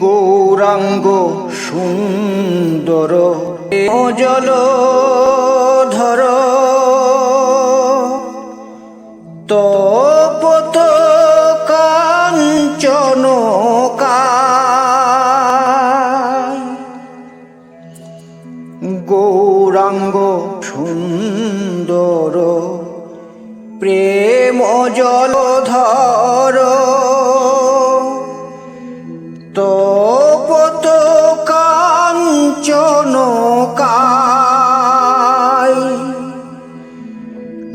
গৌরাঙ্গ সুন্দর। জল ধর তপত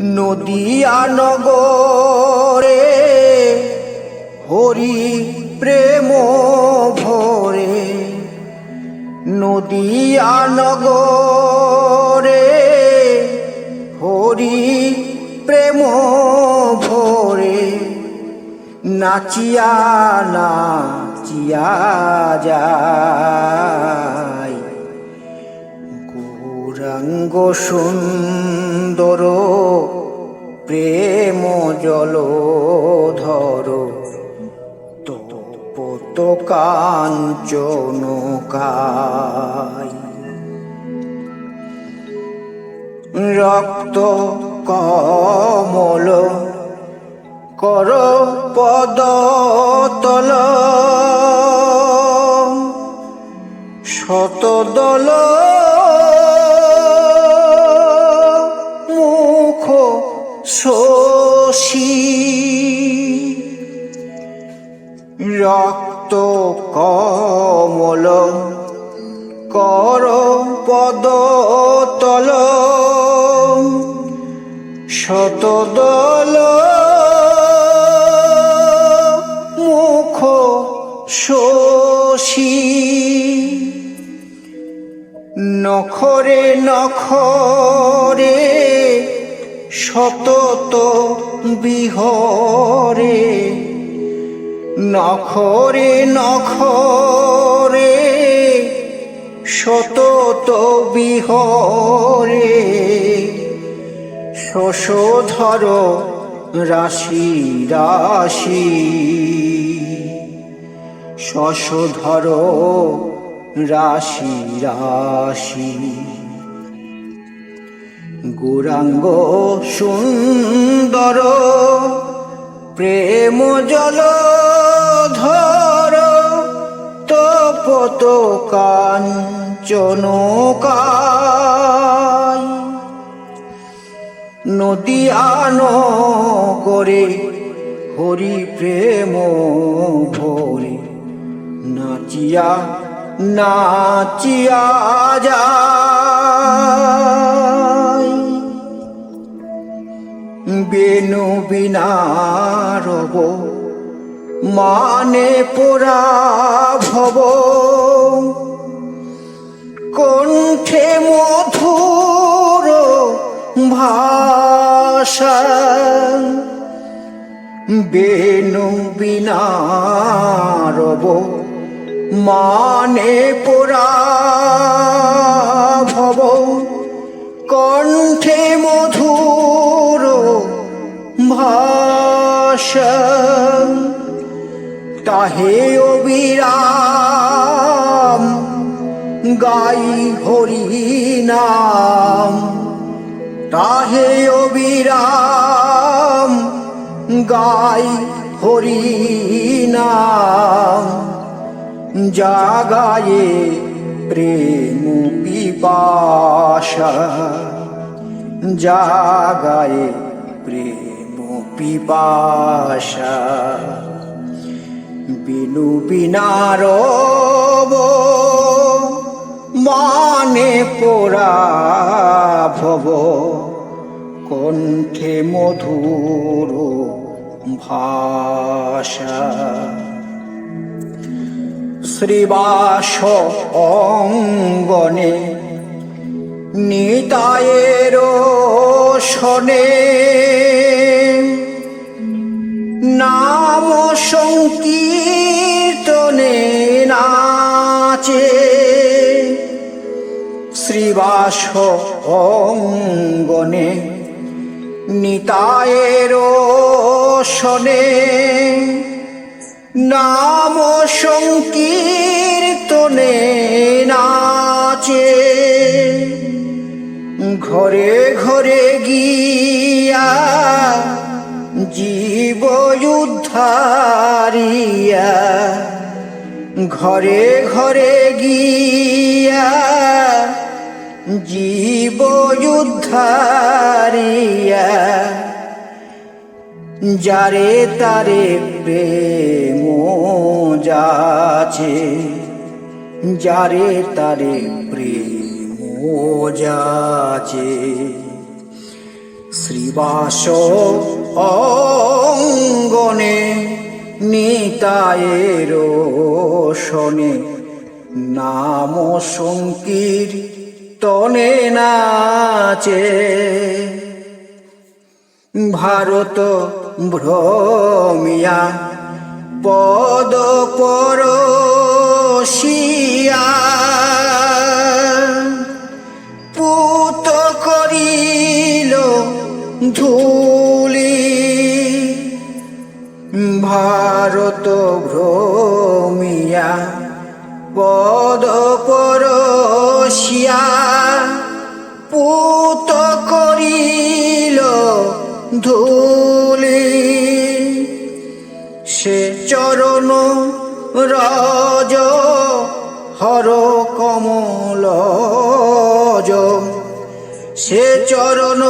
নদিয়া নগরে হরি প্রেম ভরে। নদিয়া নগরে হরি প্রেম ভরে। নাচিয়া নাচিয়া যায়। গৌরাঙ্গ সুন্দর প্রেম জল ধর তপত কাঞ্চন রক্ত কমল কর পদ তল শতদল রক্ত কমল। কর পদ তল শতদল। মুখ শোষী নখরে নখরে সতত বিহরে। নখরে নখরে সতত বিহরে। শশধর রাশি রাশি। শশধর রাশি রাশি। গৌরাঙ্গ সুন্দর প্রেম জল ধর তপত কাঞ্চন কায় নদিয়ান করে হরি প্রেম ভরে নাচিয়া নাচিয়া যায়। বেনু বিনারব মানে পোড়া ভব। কণ্ঠে মধুর ভাষা। বেনু বিনারব মানে পোড়া ভব। কণ্ঠে মধুর ভাষা। তাহে অবিরাম, গাই হরি নাম। তাহে অবিরাম, গাই হরি নাম। জাগায়ে প্রেম পিপাসা, জাগায়ে প্রেম পিপাসা। বিনু বিনারব মানে পোড়া ভব। কণ্ঠে মধুর ভাষা। শ্রীবাস অঙ্গনে নিতায়ের শনে নাম সংকীর্তনে নাচে। শ্রীবাস অঙ্গনে নিতায়ের শনে। নাম সংকীর্তনে নাচে। ঘরে ঘরে গিয়া জীব উদ্ধারিয়া ঘরে ঘরে গিয়া জীব উদ্ধারিয়া যারে তারে প্রেম যাছে, যারে তারে প্রেম যাছে। শ্রীবাস অঙ্গনে নিতায়ের শনে। নাম সংকীর তনে নাচে। ভারত ভ্রমিয়া পদ পরশিয়া। পুত করিল ধুলি ভারত ভ্রমিয়া পদ পরশিয়া পুত করিল ধুলি। সে চরণ রজ হর কমল সে চরণ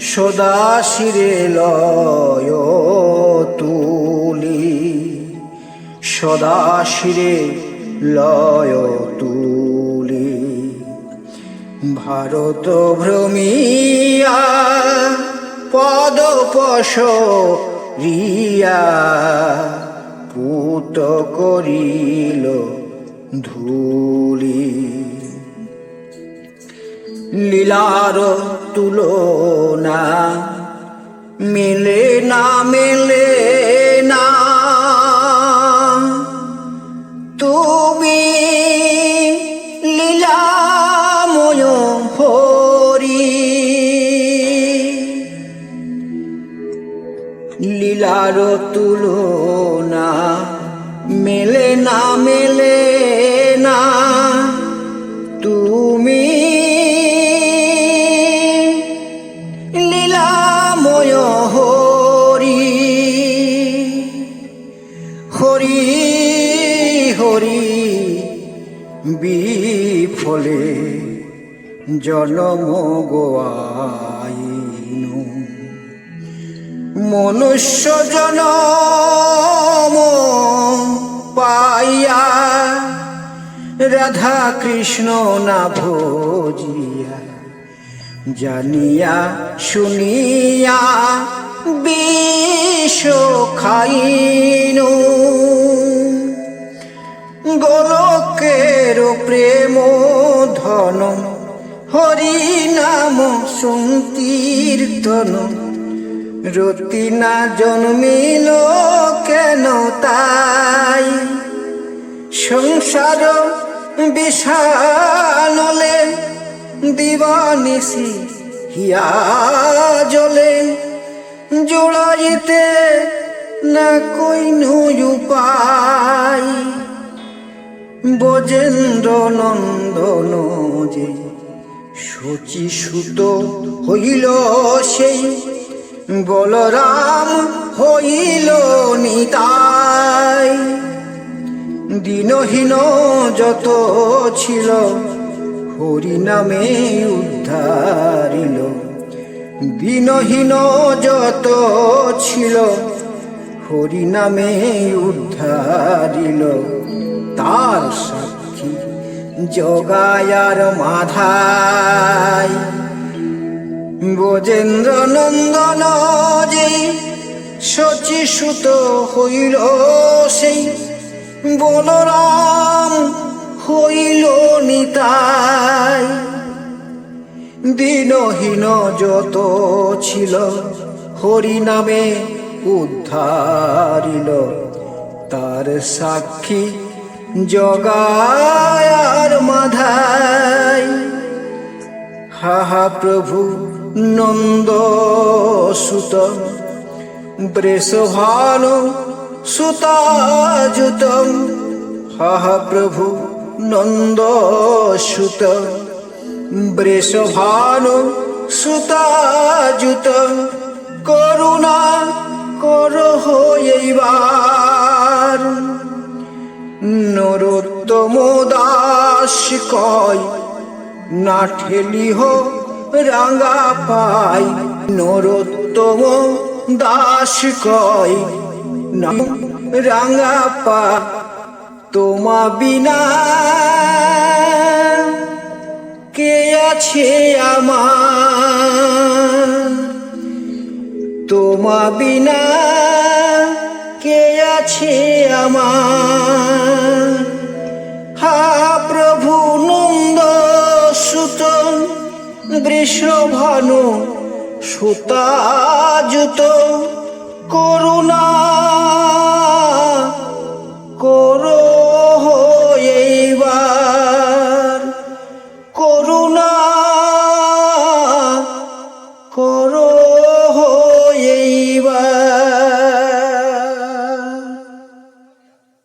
সদা শিরে লয় তুলি। সদা শিরে লয় তুলি। ভারত ভ্রমিয়া, পদ পশ রিয়া পুত করিল ধুলি। লীলার তুলনা। মেলে না মেলে না। তুমি লীলাময় লীলার তুলনা বিফলে জনম গোয়াইনু মনুষ্য জনম পাইয়া রাধা কৃষ্ণ না ভোজিয়া জানিয়া শুনিয়া বিষ খাইনু। গোলকের প্রেম ধন হরি নাম সংকীর্তন। রতি না জন্মিল কেন তাই? সংসার বিষানলে দিবানিসি হিয়া জলে। জোড়াইতে না কইনু উপায়। বজেন্দ্র নন্দন যে শচী সুত হইল সেই, বলরাম হইল নিতাই। দিনহীন যত ছিল হরি নামে উদ্ধারিল। দিনহীন যত ছিল হরি নামে উদ্ধারিল। তার জগায়ার মাধাই গজেন্দ্র নন্দন যে শচী সুত হইল সেই। বলরাম হইল নিতাই। দিনহীন যত ছিল হরি নামে উদ্ধারিল। তার সাক্ষী জগায়ার মাধাই। হা হা, প্রভু নন্দ সুত বৃষভানু সুতাযুতম। হা হা, প্রভু নন্দ সুত বৃষভানু সুতাযুত করুণা কর নরোত্তম দাস কয় না ঠেলিহ রাঙা পাই। নরোত্তম দাস কয় না রাঙা পা তোমা বিনা কে আছে আমার? তোমা বিনা কে আছে আমার? বৃষভানু সুতাযুত করুণা করো